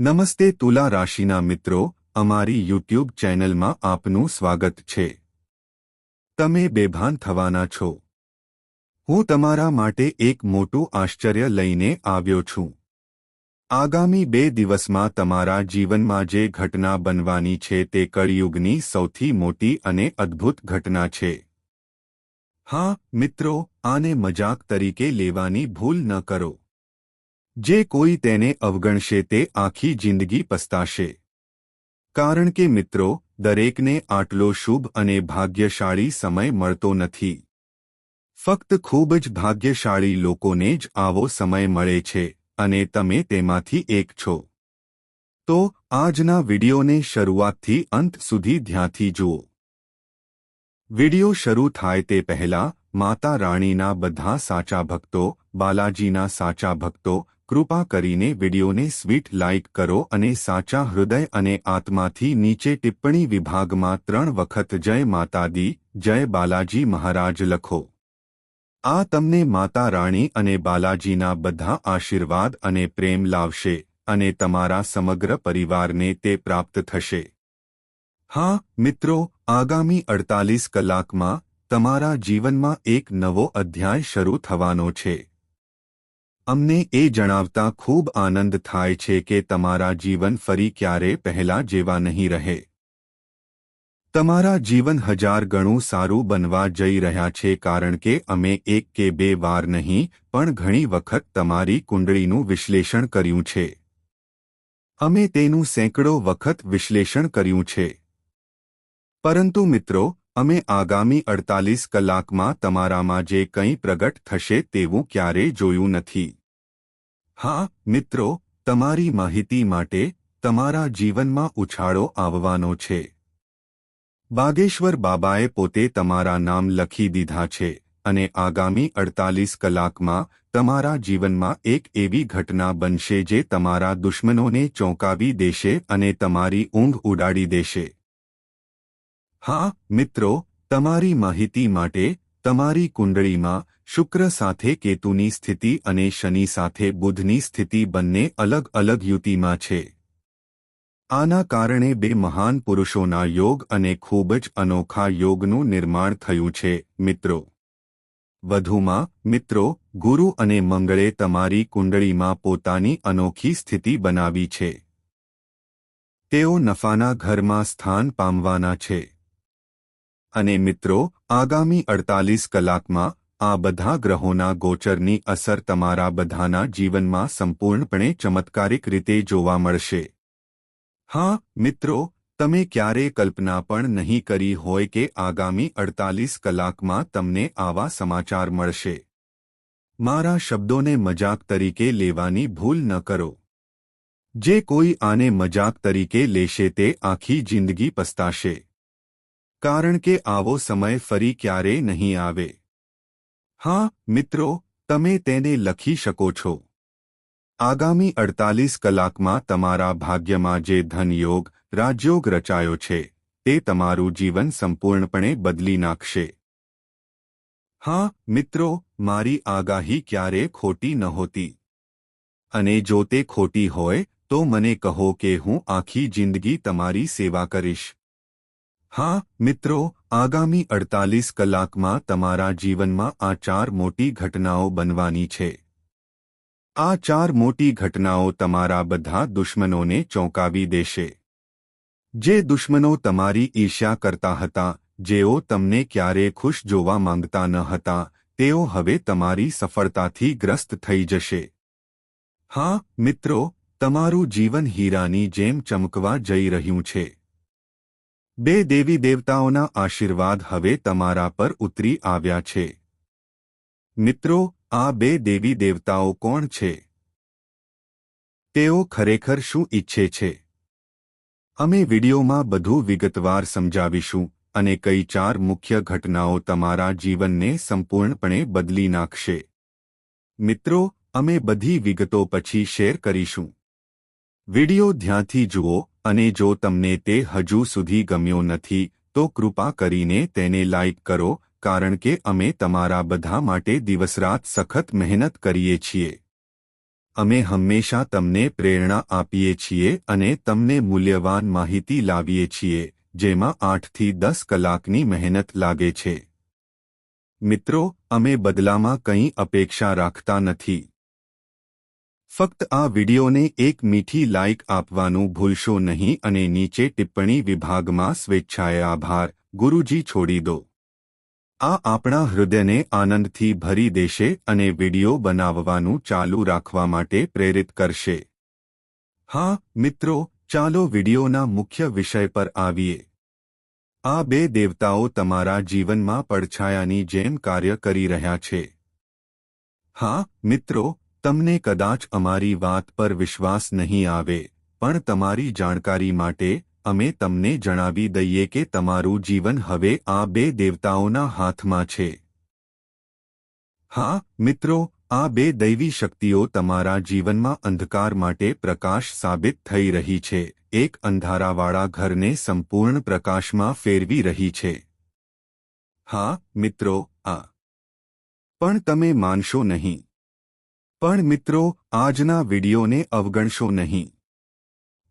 નમસ્તે તુલા રાશિના મિત્રો, અમારી યુટ્યુબ ચેનલમાં આપનું સ્વાગત છે. તમે બેભાન થવાના છો. હું તમારા માટે એક મોટું આશ્ચર્ય લઈને આવ્યો છું. આગામી બે દિવસમાં તમારા જીવનમાં જે ઘટના બનવાની છે તે કળિયુગની સૌથી મોટી અને અદ્ભુત ઘટના છે. હા, મિત્રો, આને મજાક તરીકે લેવાની ભૂલ ન કરો. જે કોઈ તેને અવગણશે તે આખી જિંદગી પસ્તાશે. કારણ કે મિત્રો, દરેકને આટલો શુભ અને ભાગ્યશાળી સમય મળતો નથી. ફક્ત ખૂબ જ ભાગ્યશાળી લોકોને જ આવો સમય મળે છે, અને તમે તેમાંથી એક છો. તો, આજના વિડિયોને શરૂઆતથી અંત સુધી ધ્યાનથી જુઓ. વિડિયો શરૂ થાય તે પહેલા, માતા રાણીના બધા સાચા ભક્તો, બાલાજીના સાચા ભક્તો કૃપા કરીને વિડીયોને સ્વીટ લાઇક કરો અને સાચા હૃદય અને આત્માથી નીચે ટિપ્પણી વિભાગમાં ત્રણ વખત જય માતાદી, જય બાલાજી મહારાજ લખો. આ તમને માતા રાણી અને બાલાજીના બધા આશીર્વાદ અને પ્રેમ લાવશે અને તમારા સમગ્ર પરિવારને તે પ્રાપ્ત થશે. હા, મિત્રો, આગામી અડતાલીસ કલાકમાં તમારા જીવનમાં એક નવો અધ્યાય શરૂ થવાનો છે. અમને એ જણાવતા ખૂબ આનંદ થાય છે કે તમારા જીવન ફરી ક્યારે પહેલા જેવા નહીં રહે. તમારા જીવન હજાર ગણું સારું બનવા જઈ રહ્યા છે કારણ કે અમે એક કે બે વાર નહીં, પણ ઘણી વખત તમારી કુંડળીનું વિશ્લેષણ કર્યું છે. અમે તેનું સેંકડો વખત વિશ્લેષણ કર્યું છે. પરંતુ મિત્રો અમે આગામી અડતાલીસ કલાકમાં તમારામાં જે કંઈ પ્રગટ થશે તેવું ક્યારેય જોયું નથી. હા, મિત્રો, તમારી માહિતી માટે તમારા જીવનમાં ઉછાળો આવવાનો છે. બાગેશ્વર બાબાએ પોતે તમારા નામ લખી દીધા છે અને આગામી અડતાલીસ કલાકમાં તમારા જીવનમાં એક એવી ઘટના બનશે જે તમારા દુશ્મનોને ચોંકાવી દેશે અને તમારી ઊંઘ ઉડાડી દેશે. હા, મિત્રો, તમારી માહિતી માટે તમારી કુંડળીમાં શુક્ર સાથે કેતુની સ્થિતિ અને શનિ સાથે બુધની સ્થિતિ બંને અલગ અલગ યુતિમાં છે. આના કારણે બે મહાન પુરુષોના યોગ અને ખૂબ જ અનોખા યોગનું નિર્માણ થયું છે, મિત્રો. વધુમાં, મિત્રો, ગુરુ અને મંગળે તમારી કુંડળીમાં પોતાની અનોખી સ્થિતિ બનાવી છે. તેઓ નફાના ઘરમાં સ્થાન પામવાના છે. અને મિત્રો, આગામી અડતાલીસ કલાકમાં આ બધા ગ્રહોના ગોચરની અસર તમારા બધાના જીવનમાં સંપૂર્ણપણે ચમત્કારિક રીતે જોવા મળશે. હા, મિત્રો, તમે ક્યારે કલ્પના પણ નહીં કરી હોય કે આગામી અડતાલીસ કલાકમાં તમને આવા સમાચાર મળશે. મારા શબ્દોને મજાક તરીકે લેવાની ભૂલ ન કરો. જે કોઈ આને મજાક તરીકે લેશે તે આખી જિંદગી પસ્તાશે. કારણ કે આવો સમય ફરી ક્યારેય નહીં આવે. હા, મિત્રો, તમે તેને લખી શકો છો. આગામી અડતાલીસ કલાકમાં તમારા ભાગ્યમાં જે ધનયોગ, રાજયોગ રચાયો છે, તે તમારું જીવન સંપૂર્ણપણે બદલી નાખશે. હા, મિત્રો, મારી આગાહી ક્યારે ખોટી નહોતી. અને જો તે ખોટી હોય, તો મને કહો કે હું આખી જિંદગી તમારી સેવા કરીશ. હા, મિત્રો, આગામી અડતાલીસ કલાકમાં તમારા જીવનમાં આ ચાર મોટી ઘટનાઓ બનવાની છે. આ ચાર મોટી ઘટનાઓ તમારા બધા દુશ્મનોને ચોંકાવી દેશે. જે દુશ્મનો તમારી ઈર્ષ્યા કરતા હતા, જેઓ તમને ક્યારે ખુશ જોવા માંગતા ન હતા, તેઓ હવે તમારી સફળતાથી ગ્રસ્ત થઈ જશે. હા, મિત્રો, તમારું જીવન હીરાની જેમ ચમકવા જઈ રહ્યું છે. બે દેવી દેવતાઓના આશીર્વાદ હવે તમારા પર ઉતરી આવ્યા છે. મિત્રો, આ બે દેવી દેવતાઓ કોણ છે? તેઓ ખરેખર શું ઈચ્છે છે? અમે વિડીયોમાં બધું વિગતવાર સમજાવીશું અને કઈ ચાર મુખ્ય ઘટનાઓ તમારા જીવનને સંપૂર્ણપણે બદલી નાખશે. મિત્રો, અમે બધી વિગતો પછી શેર કરીશું. વિડિયો ધ્યાનથી જુઓ અને જો તમને તે હજુ સુધી ગમ્યો નથી, તો કૃપા કરીને તેને લાઇક કરો, કારણ કે અમે તમારા બધા માટે દિવસરાત સખત મહેનત કરીએ છીએ. અમે હંમેશા તમને પ્રેરણા આપીએ છીએ અને તમને મૂલ્યવાન માહિતી લાવીએ છીએ, જેમાં આઠથી દસ કલાકની મહેનત લાગે છે. મિત્રો, અમે બદલામાં કંઈ અપેક્ષા રાખતા નથી. ફક્ત આ વિડિયોને એક મીઠી લાઇક આપવાનું ભૂલશો નહીં અને નીચે ટિપ્પણી વિભાગમાં સ્વેચ્છાએ આભાર. ગુરુજી છોડી દો. આ આપણા હૃદયને આનંદથી ભરી દેશે અને વીડિયો બનાવવાનું ચાલુ રાખવા માટે પ્રેરિત કરશે. હા, મિત્રો, ચાલો વિડિયોના મુખ્ય વિષય પર આવીએ. આ બે દેવતાઓ તમારા જીવનમાં પડછાયાની જેમ કાર્ય કરી રહ્યા છે. હા, મિત્રો તમને કદાચ અમારી વાત પર વિશ્વાસ નહીં આવે, પણ તમારી જાણકારી માટે અમે તમને જણાવી દઈએ કે તમારું જીવન હવે આ બે દેવતાઓના હાથમાં છે. હા, મિત્રો, આ બે દૈવી શક્તિઓ તમારા જીવનમાં અંધકાર માટે પ્રકાશ સાબિત થઈ રહી છે. એક અંધારાવાળા ઘરને સંપૂર્ણ પ્રકાશમાં ફેરવી રહી છે. હા, મિત્રો, આ. પણ તમે માનશો નહીં. પણ મિત્રો, આજના વિડીયોને અવગણશો નહીં.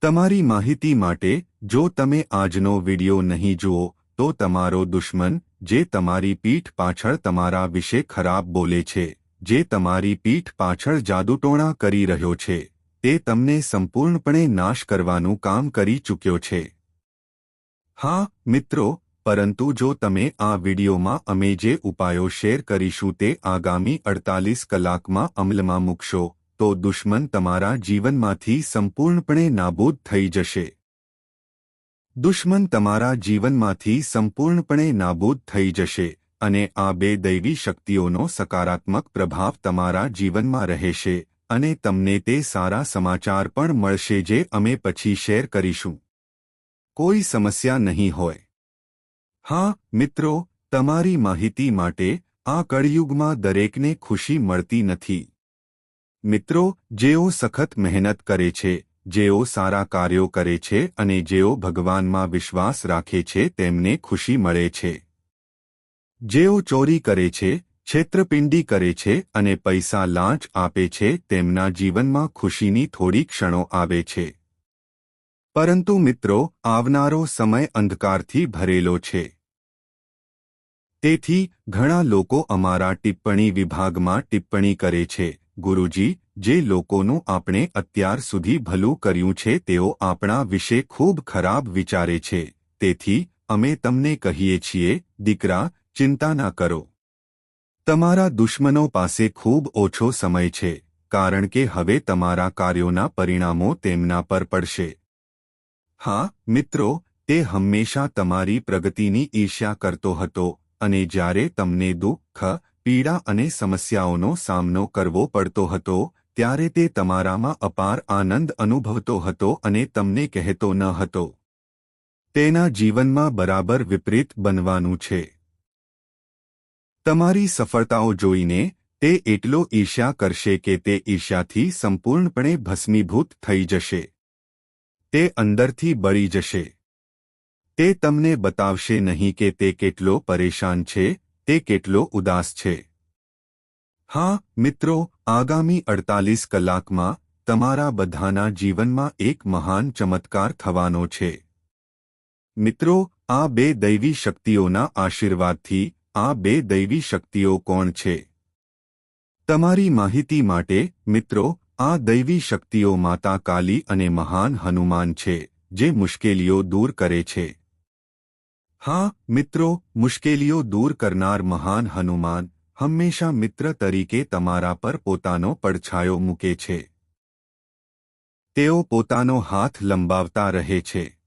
તમારી માહિતી માટે, જો તમે આજનો વિડિયો નહીં જુઓ, તો તમારો દુશ્મન, જે તમારી પીઠ પાછળ તમારા વિશે ખરાબ બોલે છે, જે તમારી પીઠ પાછળ જાદુટોણા કરી રહ્યો છે, તે તમને સંપૂર્ણપણે નાશ કરવાનું કામ કરી ચૂક્યો છે. હા, મિત્રો પરંતુ જો તમે આ વિડિયોમાં અમે જે ઉપાયો શેર કરીશું તે આગામી અડતાલીસ કલાકમાં અમલમાં મૂકશો, તો દુશ્મન તમારા જીવનમાંથી સંપૂર્ણપણે નાબૂદ થઈ જશે. દુશ્મન તમારા જીવનમાંથી સંપૂર્ણપણે નાબૂદ થઈ જશે અને આ બે દૈવી શક્તિઓનો સકારાત્મક પ્રભાવ તમારા જીવનમાં રહેશે અને તમને તે સારા સમાચાર પણ મળશે જે અમે પછી શેર કરીશું. કોઈ સમસ્યા નહીં હોય. હા, મિત્રો, તમારી માહિતી માટે આ કળયુગમાં દરેકને ખુશી મળતી નથી. મિત્રો, જેઓ સખત મહેનત કરે છે, જેઓ સારા કાર્યો કરે છે અને જેઓ ભગવાનમાં વિશ્વાસ રાખે છે, તેમને ખુશી મળે છે. જેઓ ચોરી કરે છે, છેત્રપિંડી કરે છે અને પૈસા લાંચ આપે છે, તેમના જીવનમાં ખુશીની થોડી ક્ષણો આવે છે. પરંતુ મિત્રો, આવનારો સમય અંધકારથી ભરેલો છે. તેથી, ઘણા લોકો અમારા ટિપ્પણી વિભાગમાં ટિપ્પણી કરે છે. ગુરુજી, જે લોકોનું આપણે અત્યાર સુધી ભલું કર્યું છે તેઓ આપણા વિશે ખૂબ ખરાબ વિચારે છે. તેથી, અમે તમને કહીએ છીએ, દીકરા, ચિંતા ના કરો. તમારા દુશ્મનો પાસે ખૂબ ઓછો સમય છે, કારણ કે હવે તમારા કાર્યોના પરિણામો તેમના પર પડશે. હા, મિત્રો, તે હંમેશા તમારી પ્રગતિની ઈર્ષ્યા કરતો હતો અને જ્યારે તમને દુઃખ, પીડા અને સમસ્યાઓનો સામનો કરવો પડતો હતો, ત્યારે તે તમારામાં અપાર આનંદ અનુભવતો હતો અને તમને કહેતો ન હતો. તેના જીવનમાં બરાબર વિપરીત બનવાનું છે. તમારી સફળતાઓ જોઈને તે એટલો ઈર્ષ્યા કરશે કે તે ઈર્ષ્યાથી સંપૂર્ણપણે ભસ્મીભૂત થઈ જશે. તે અંદરથી બળી જશે. તે તમને બતાવશે નહીં કે તે કેટલો પરેશાન છે, તે કેટલો ઉદાસ છે. હા, મિત્રો, આગામી અડતાલીસ કલાકમાં તમારા બધાના જીવનમાં એક મહાન ચમત્કાર થવાનો છે. મિત્રો, આ બે દૈવી શક્તિઓના આશીર્વાદથી આ બે દૈવી શક્તિઓ કોણ છે? તમારી માહિતી માટે, મિત્રો આ દૈવી શક્તિઓ માતા કાલી અને મહાન હનુમાન છે, જે મુશ્કેલીઓ દૂર કરે છે. હા, મિત્રો, મુશ્કેલીઓ દૂર કરનાર મહાન હનુમાન, હંમેશા મિત્ર તરીકે તમારા પર પોતાનો પડછાયો મૂકે છે. તેઓ પોતાનો હાથ લંબાવતા રહે છે.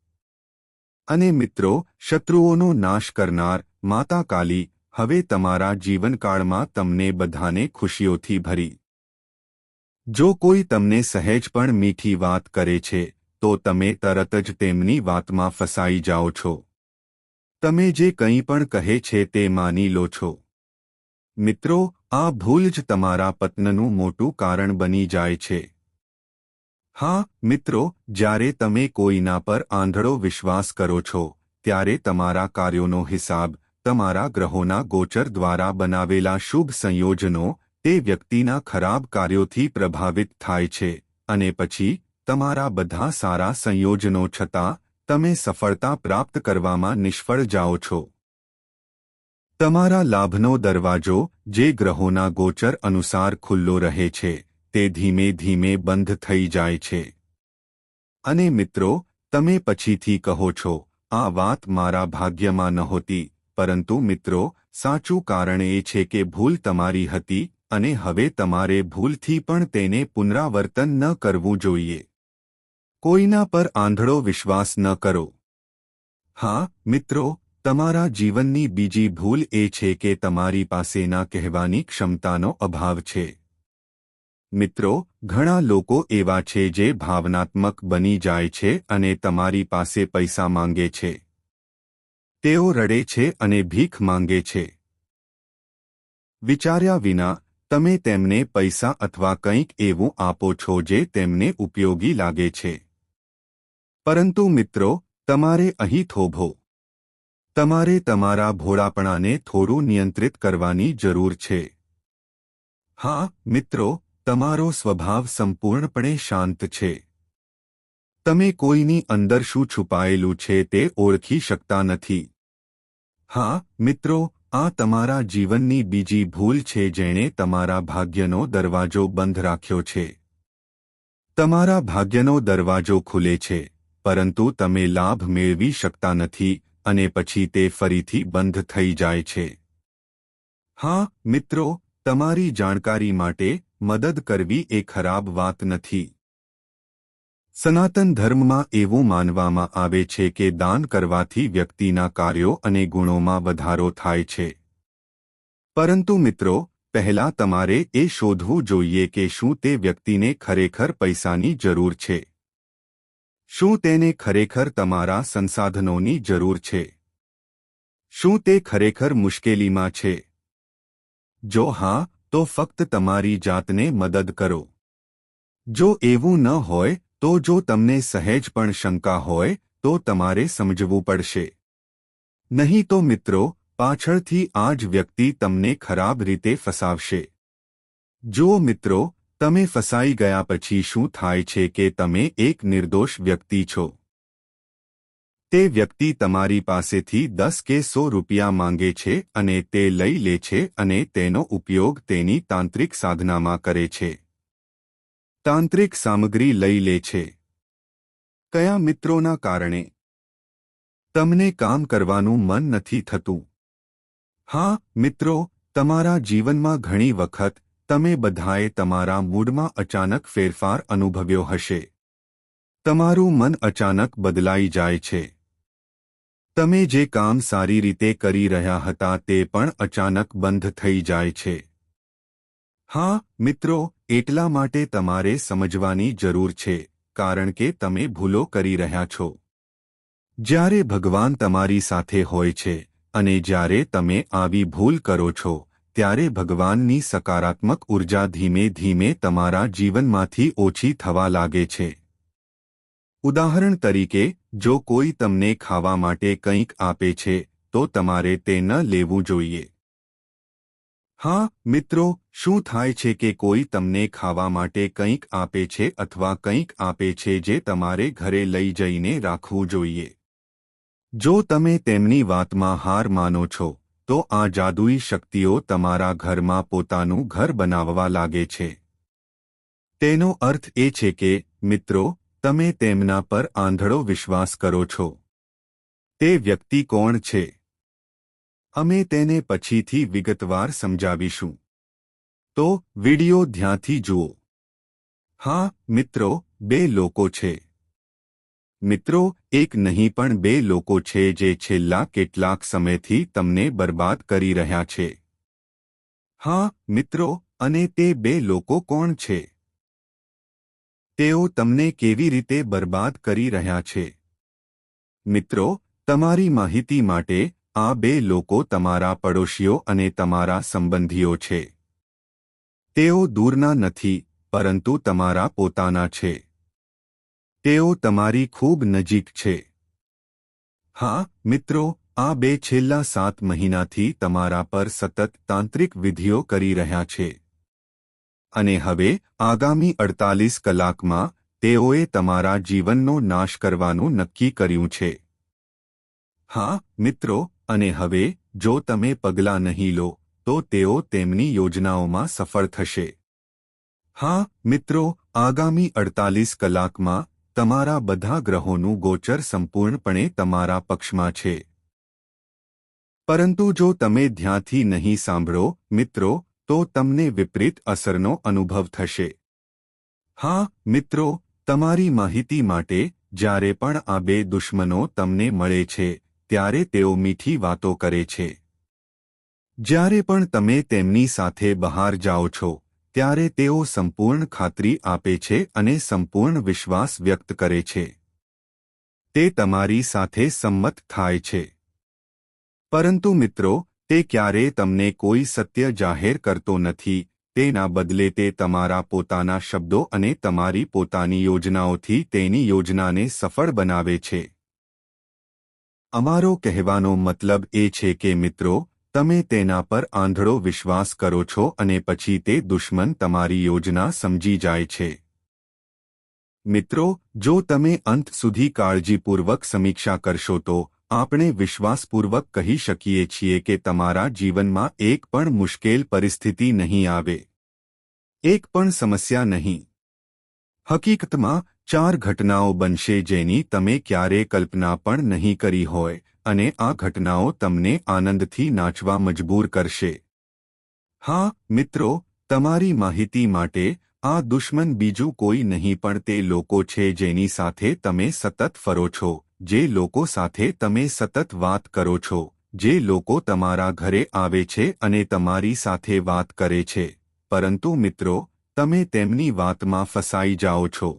અને મિત્રો, શત્રુઓનો નાશ કરનાર માતા કાલી, હવે તમારા જીવનકાળમાં તમને બધાને ખુશીઓથી ભરી. જો કોઈ તમને સહેજ પણ મીઠી વાત કરે છે, તો તમે તરત જ તેમની વાતમાં ફસાઈ જાઓ છો. તમે જે કંઈ પણ કહે છે તે માની લો છો. મિત્રો, આ ભૂલ જ તમારા પત્નનું મોટું કારણ બની જાય છે. હા, મિત્રો, જ્યારે તમે કોઈના પર આંધળો વિશ્વાસ કરો છો, ત્યારે તમારા કાર્યોનો હિસાબ તમારા ગ્રહોના ગોચર દ્વારા બનાવેલા શુભ સંયોજનો તે વ્યક્તિના ખરાબ કાર્યોથી પ્રભાવિત થાય છે અને પછી તમારા બધા સારા સંયોજનો છતાં તમે સફળતા પ્રાપ્ત કરવામાં નિષ્ફળ જાઓ છો. તમારા લાભનો દરવાજો જે ગ્રહોના ગોચર અનુસાર ખુલ્લો રહે છે તે ધીમે ધીમે બંધ થઈ જાય છે. અને મિત્રો, તમે પછીથી કહો છો, આ વાત મારા ભાગ્યમાં નહોતી, પરંતુ મિત્રો, સાચું કારણ એ છે કે ભૂલ તમારી હતી અને હવે તમારે ભૂલથી પણ તેને પુનરાવર્તન ન કરવું જોઈએ. કોઈના પર આંધળો વિશ્વાસ ન કરો. હા, મિત્રો, તમારા જીવનની બીજી ભૂલ એ છે કે તમારી પાસેના કહેવાની ક્ષમતાનો અભાવ છે. મિત્રો, ઘણા લોકો એવા છે જે ભાવનાત્મક બની જાય છે અને તમારી પાસે પૈસા માંગે છે. તેઓ રડે છે અને ભીખ માંગે છે. વિચાર્યા વિના તમે તેમને પૈસા અથવા કંઈક એવું આપો છો જે તેમને ઉપયોગી લાગે છે. પરંતુ મિત્રો, તમારે અહીં થોભો. તમારે તમારા ભોળાપણાને થોડું નિયંત્રિત કરવાની જરૂર છે. હા, મિત્રો, તમારો સ્વભાવ સંપૂર્ણપણે શાંત છે. તમે કોઈની અંદર શું છુપાયેલું છે તે ઓળખી શકતા નથી. હા, મિત્રો આ તમારા જીવનની બીજી ભૂલ છે જેણે તમારા ભાગ્યનો દરવાજો બંધ રાખ્યો છે. તમારા ભાગ્યનો દરવાજો ખુલે છે, પરંતુ તમે લાભ મેળવી શકતા નથી અને પછી તે ફરીથી બંધ થઈ જાય છે. હા, મિત્રો, તમારી જાણકારી માટે મદદ કરવી એ ખરાબ વાત નથી. સનાતન ધર્મમાં એવું માનવામાં આવે છે કે દાન કરવાથી વ્યક્તિના કાર્યો અને ગુણોમાં વધારો થાય છે. પરંતુ મિત્રો, પહેલા તમારે એ શોધવું જોઈએ કે શું તે વ્યક્તિને ખરેખર પૈસાની જરૂર છે. શું તેને ખરેખર તમારા સંસાધનોની જરૂર છે? શું તે ખરેખર મુશ્કેલીમાં છે? જો હા, તો ફક્ત તમારી જાતને મદદ કરો. જો એવું ન હોય તો જો તમને સહેજ પણ શંકા હોય, તો તમારે સમજવું પડશે. નહીં તો મિત્રો, પાછળથી આ જ વ્યક્તિ તમને ખરાબ રીતે ફસાવશે. જો મિત્રો, તમે ફસાઈ ગયા પછી શું થાય છે કે તમે એક નિર્દોષ વ્યક્તિ છો? તે વ્યક્તિ તમારી પાસેથી દસ કે સો રૂપિયા માંગે છે અને તે લઈ લે છે અને તેનો ઉપયોગ તેની તાંત્રિક સાધનામાં કરે છે. તાંત્રિક સામગ્રી લઈ લે છે. કયા મિત્રોના કારણે? તમને કામ કરવાનું મન નથી થતું. હા, મિત્રો, તમારા જીવનમાં ઘણી વખત તમે બધાએ તમારા મૂડમાં અચાનક ફેરફાર અનુભવ્યો હશે. તમારું મન અચાનક બદલાઈ જાય છે. તમે જે કામ સારી રીતે કરી રહ્યા હતા તે પણ અચાનક બંધ થઈ જાય છે. હા, મિત્રો એટલા માટે તમારે સમજવાની જરૂર છે, કારણ કે તમે ભૂલો કરી રહ્યા છો. જ્યારે ભગવાન તમારી સાથે હોય છે, અને જ્યારે તમે આવી ભૂલ કરો છો, ત્યારે ભગવાનની સકારાત્મક ઊર્જા ધીમે ધીમે તમારા જીવનમાંથી ઓછી થવા લાગે છે. ઉદાહરણ તરીકે, જો કોઈ તમને ખાવા માટે કંઈક આપે છે, તો તમારે તે ન લેવું જોઈએ. હા, મિત્રો, શું થાય છે કે કોઈ તમને ખાવા માટે કંઈક આપે છે અથવા કંઈક આપે છે જે તમારે ઘરે લઈ જઈને રાખવું જોઈએ? જો તમે તેમની વાતમાં હાર માનો છો, તો આ જાદુઈ શક્તિઓ તમારા ઘરમાં પોતાનું ઘર બનાવવા લાગે છે. તેનો અર્થ એ છે કે, મિત્રો, તમે તેમના પર આંધળો વિશ્વાસ કરો છો. તે વ્યક્તિ કોણ છે? અમે તેને પછીથી વિગતવાર સમજાવીશું. તો, વિડિયો ધ્યાનથી જુઓ. હા, મિત્રો, બે લોકો છે. મિત્રો, એક નહીં પણ બે લોકો છે જે છેલ્લા કેટલાક સમયથી તમને બરબાદ કરી રહ્યા છે. હા, મિત્રો, અને તે બે લોકો કોણ છે? તેઓ તમને કેવી રીતે બરબાદ કરી રહ્યા છે? મિત્રો, તમારી માહિતી માટે આ બે લોકો તમારા પડોશીઓ અને તમારા સંબંધીઓ છે. તેઓ દૂરના નથી, પરંતુ તમારા પોતાના છે. તેઓ તમારી ખૂબ નજીક છે. હા, મિત્રો, આ બે છેલ્લા સાત મહિનાથી તમારા પર સતત તાંત્રિક વિધિઓ કરી રહ્યા છે. અને હવે, આગામી અડતાલીસ કલાકમાં, તેઓએ તમારા જીવનનો નાશ કરવાનું નક્કી કર્યું છે. હા, મિત્રો અને હવે, જો તમે પગલાં નહીં લો, તો તેઓ તેમની યોજનાઓમાં સફળ થશે. હા, મિત્રો, આગામી અડતાલીસ કલાકમાં તમારા બધા ગ્રહોનું ગોચર સંપૂર્ણપણે તમારા પક્ષમાં છે. પરંતુ જો તમે ધ્યાનથી નહીં સાંભળો, મિત્રો, તો તમને વિપરીત અસરનો અનુભવ થશે. હા, મિત્રો, તમારી માહિતી માટે જ્યારે પણ આ બે દુશ્મનો તમને મળે છે ત્યારે તેઓ મીઠી વાતો કરે છે. જ્યારે પણ તમે તેમની સાથે બહાર જાઓ છો, ત્યારે તેઓ સંપૂર્ણ ખાતરી આપે છે અને સંપૂર્ણ વિશ્વાસ વ્યક્ત કરે છે. તે તમારી સાથે સંમત થાય છે. પરંતુ મિત્રો, તે ક્યારેય તમને કોઈ સત્ય જાહેર કરતો નથી, તેના બદલે તે તમારા પોતાના શબ્દો અને તમારી પોતાની યોજનાઓથી તેની યોજનાને સફળ બનાવે છે. અમારો કહેવાનો મતલબ એ છે કે મિત્રો, તમે તેના પર આંધળો વિશ્વાસ કરો છો અને પછી તે દુશ્મન તમારી યોજના સમજી જાય છે. મિત્રો, જો તમે અંત સુધી કાળજીપૂર્વક સમીક્ષા કરશો તો, આપણે વિશ્વાસપૂર્વક કહી શકીએ છીએ કે તમારા જીવનમાં એક પણ મુશ્કેલ પરિસ્થિતિ નહીં આવે. એક પણ સમસ્યા નહીં. હકીકતમાં ચાર ઘટનાઓ બનશે જેની તમે ક્યારે કલ્પના પણ નહીં કરી હોય, અને આ ઘટનાઓ તમને આનંદથી નાચવા મજબૂર કરશે. હા, મિત્રો, તમારી માહિતી માટે આ દુશ્મન બીજું કોઈ નહીં પણ તે લોકો છે જેની સાથે તમે સતત ફરો છો, જે લોકો સાથે તમે સતત વાત કરો છો, જે લોકો તમારા ઘરે આવે છે અને તમારી સાથે વાત કરે છે. પરંતુ મિત્રો, તમે તેમની વાતમાં ફસાઈ જાઓ છો.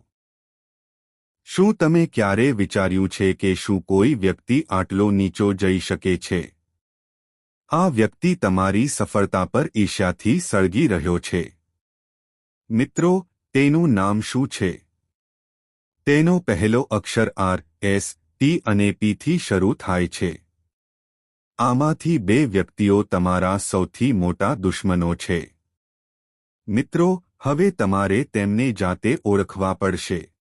શું તમે ક્યારે વિચાર્યું છે કે શું કોઈ વ્યક્તિ આટલો નીચો જઈ શકે છે? આ વ્યક્તિ તમારી સફળતા પર ઈર્ષ્યાથી સળગી રહ્યો છે. મિત્રો, તેનું નામ શું છે? તેનો પહેલો અક્ષર આર, એસ, ટી અને પીથી શરૂ થાય છે. આમાંથી બે વ્યક્તિઓ તમારા સૌથી મોટા દુશ્મનો છે. મિત્રો, હવે તમારે તેમને જાતે ઓળખવા પડશે.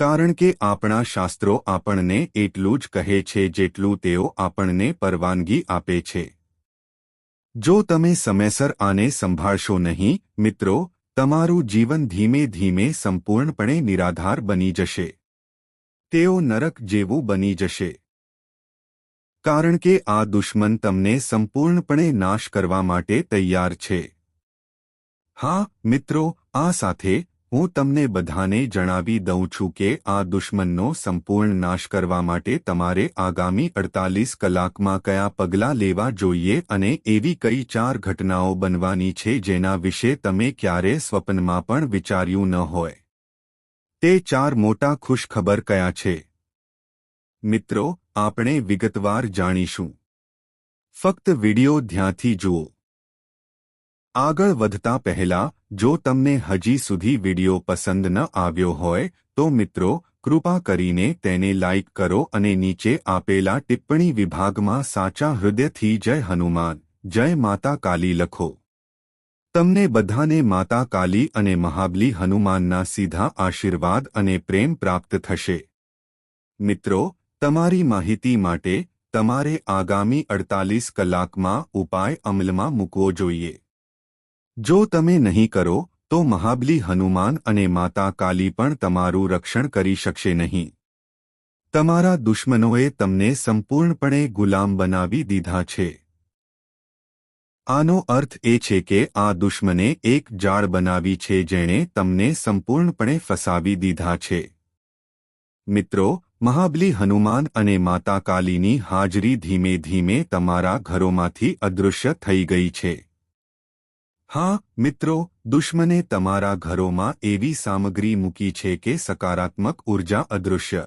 કારણ કે આપણા શાસ્ત્રો આપણને એટલું જ કહે છે જેટલું તેઓ આપણને પરવાનગી આપે છે. જો તમે સમયસર આને સંભાળશો નહીં, મિત્રો, તમારું જીવન ધીમે ધીમે સંપૂર્ણપણે નિરાધાર બની જશે. તેઓ નરક જેવું બની જશે. કારણ કે આ દુશ્મન તમને સંપૂર્ણપણે નાશ કરવા માટે તૈયાર છે. હા, મિત્રો, આ સાથે હું તમને બધાને જણાવી દઉં છું કે આ દુશ્મનનો સંપૂર્ણ નાશ કરવા માટે તમારે આગામી અડતાલીસ કલાકમાં કયા પગલાં લેવા જોઈએ અને એવી કઈ ચાર ઘટનાઓ બનવાની છે જેના વિશે તમે ક્યારે સ્વપ્નમાં પણ વિચાર્યું ન હોય. તે ચાર મોટા ખુશખબર કયા છે? મિત્રો, આપણે વિગતવાર જાણીશું. ફક્ત વિડિયો ધ્યાનથી જુઓ. આગળ વધતા પહેલા જો તમને હજી સુધી વિડિયો પસંદ ન આવ્યો હોય, તો મિત્રો, કૃપા કરીને તેને લાઇક કરો અને નીચે આપેલા ટિપ્પણી વિભાગમાં સાચા હૃદયથી જય હનુમાન, જય માતા કાલી લખો. તમને બધાને માતા કાલી અને મહાબલી હનુમાનના સીધા આશીર્વાદ અને પ્રેમ પ્રાપ્ત થશે. મિત્રો, તમારી માહિતી માટે તમારે આગામી અડતાલીસ કલાકમાં ઉપાય અમલમાં મૂકવો જોઈએ. જો તમે નહીં કરો, તો મહાબલી હનુમાન અને માતા કાલી પણ તમારું રક્ષણ કરી શકશે નહીં. તમારા દુશ્મનોએ તમને સંપૂર્ણપણે ગુલામ બનાવી દીધા છે. આનો અર્થ એ છે કે આ દુશ્મને એક જાળ બનાવી છે જેણે તમને સંપૂર્ણપણે ફસાવી દીધા છે. મિત્રો, મહાબલી હનુમાન અને માતા કાલીની હાજરી ધીમે ધીમે તમારા ઘરોમાંથી અદૃશ્ય થઈ ગઈ છે. હા મિત્રો દુશ્મને તમારા ઘરોમાં એવી સામગ્રી મૂકી છે કે સકારાત્મક ઊર્જા અદૃશ્ય.